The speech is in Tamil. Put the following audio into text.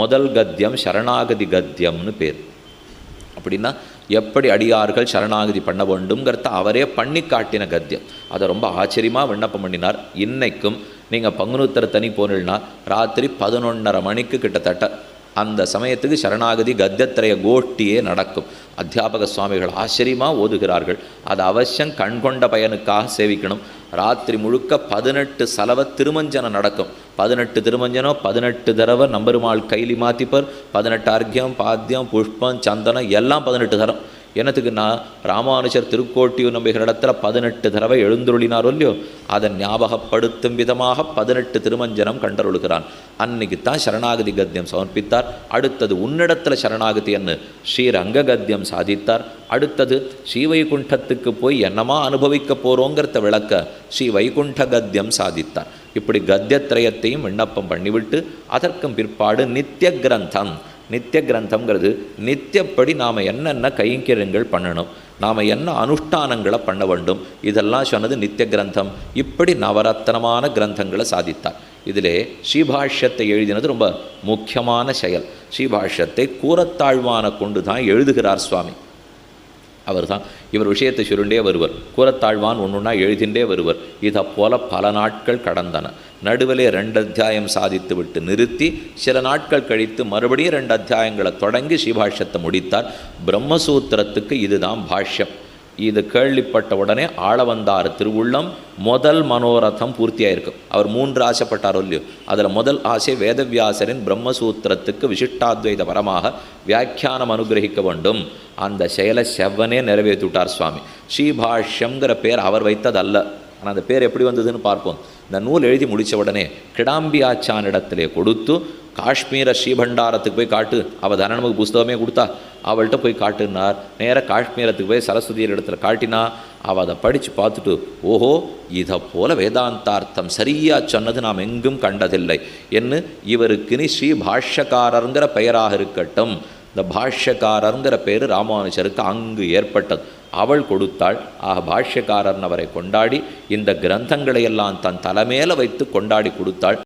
முதல் கத்தியம் சரணாகதி கத்தியம்னு பேர். அப்படின்னா எப்படி அடியார்கள் சரணாகதி பண்ண வேண்டும்ங்கிறத அவரே பண்ணி காட்டின கத்தியம். அதை ரொம்ப ஆச்சரியமாக விண்ணப்பம் பண்ணினார். இன்னைக்கும் நீங்கள் பங்குனுத்தர தனி போனீங்கன்னா ராத்திரி பதினொன்றரை மணிக்கு கிட்டத்தட்ட அந்த சமயத்துக்கு சரணாகதி கத்தியத்திரைய கோஷ்டியே நடக்கும். அத்தியாபக சுவாமிகள் ஆச்சரியமாக ஓதுகிறார்கள். அது அவசியம் கண்கொண்ட பயனுக்காக சேவிக்கணும். ராத்திரி முழுக்க பதினெட்டு செலவை திருமஞ்சனம் நடக்கும். பதினெட்டு திருமஞ்சனம் பதினெட்டு தடவை நம்பருமாள் கைலி மாத்திப்பர். பதினெட்டு அர்க்கியம் பாத்தியம் புஷ்பம் சந்தனம் எல்லாம் பதினெட்டு தரம். என்னத்துக்குன்னா ராமானுஜர் திருக்கோட்டியூர் நம்பிகிற இடத்துல பதினெட்டு தடவை எழுந்துருளினார் இல்லையோ அதை ஞாபகப்படுத்தும் விதமாக பதினெட்டு திருமஞ்சனம் கண்டருளுகிறான். அன்னைக்கு தான் சரணாகதி கத்தியம் சமர்ப்பித்தார். அடுத்தது உன்னிடத்தில் சரணாகதி என்று ஸ்ரீரங்க கத்தியம் சாதித்தார். அடுத்தது ஸ்ரீவைகுண்டத்துக்கு போய் என்னமா அனுபவிக்க போகிறோங்கிறத விளக்க ஸ்ரீ வைகுண்ட கத்தியம் சாதித்தார். இப்படி கத்தியத்திரயத்தையும் விண்ணப்பம் பண்ணிவிட்டு அதற்கும் பிற்பாடு நித்திய கிரந்தம் நித்திய கிரந்தம்ங்கிறது நித்தியப்படி நாம் என்னென்ன கைங்கரியங்கள் பண்ணணும் நாம் என்ன அனுஷ்டானங்களை பண்ண வேண்டும் இதெல்லாம் சொன்னது நித்திய கிரந்தம் இப்படி நவரத்தனமான கிரந்தங்களை சாதித்தார். இதிலே ஸ்ரீபாஷ்யத்தை எழுதினது ரொம்ப முக்கியமான செயல். ஸ்ரீபாஷ்யத்தை கூறத்தாழ்வான கொண்டு தான் எழுதுகிறார் சுவாமி. அவர் தான் இவர் விஷயத்தை சுருண்டே வருவர். கூறத்தாழ்வான் ஒன்றுன்னா எழுதிண்டே வருவர். இதை போல பல நாட்கள் கடந்தன. நடுவிலே ரெண்டு அத்தியாயம் சாதித்து விட்டு நிறுத்தி சில நாட்கள் கழித்து மறுபடியும் ரெண்டு அத்தியாயங்களை தொடங்கி சிபாஷ்யத்தை முடித்தார். பிரம்மசூத்திரத்துக்கு இதுதான் பாஷ்யம். இது கேள்விப்பட்ட உடனே ஆளவந்தார் திருவுள்ளம். முதல் மனோரதம் பூர்த்தியாயிருக்கும் அவர் மூன்று ஆசைப்பட்டாரோ இல்லையோ. அதில் முதல் ஆசை வேதவியாசரின் பிரம்மசூத்திரத்துக்கு விசிஷ்டாத்வைத பரமாக வியாக்கியானம் அனுகிரகிக்க வேண்டும். அந்த செயலை செவ்வனே நிறைவேற்றி விட்டார் சுவாமி. ஸ்ரீபாஷ்யங்கிற பேர் அவர் வைத்ததல்ல. ஆனால் அந்த பேர் எப்படி வந்ததுன்னு பார்ப்போம். இந்த நூல் எழுதி முடித்த உடனே கிடாம்பியாச்சானிடத்திலே கொடுத்து காஷ்மீர ஸ்ரீபண்டாரத்துக்கு போய் காட்டு. அவள் தனனமுக்கு புஸ்தகமே கொடுத்தா. அவள்கிட்ட போய் காட்டுனார். நேராக காஷ்மீரத்துக்கு போய் சரஸ்வதியர் இடத்துல காட்டினா அவள் அதை படித்து பார்த்துட்டு ஓஹோ இதை போல வேதாந்தார்த்தம் சரியாக சொன்னது நாம் எங்கும் கண்டதில்லை. என்று இவருக்குனி ஸ்ரீ பாஷ்யக்காரருங்கிற பெயராக இருக்கட்டும். இந்த பாஷ்யக்காரருங்கிற பேர் ராமானுஜருக்கு அங்கு ஏற்பட்டது. அவள் கொடுத்தாள். ஆக பாஷ்யக்காரன் அவரை கொண்டாடி இந்த கிரந்தங்களை எல்லாம் தன் தலைமையில வைத்து கொண்டாடி கொடுத்தாள்.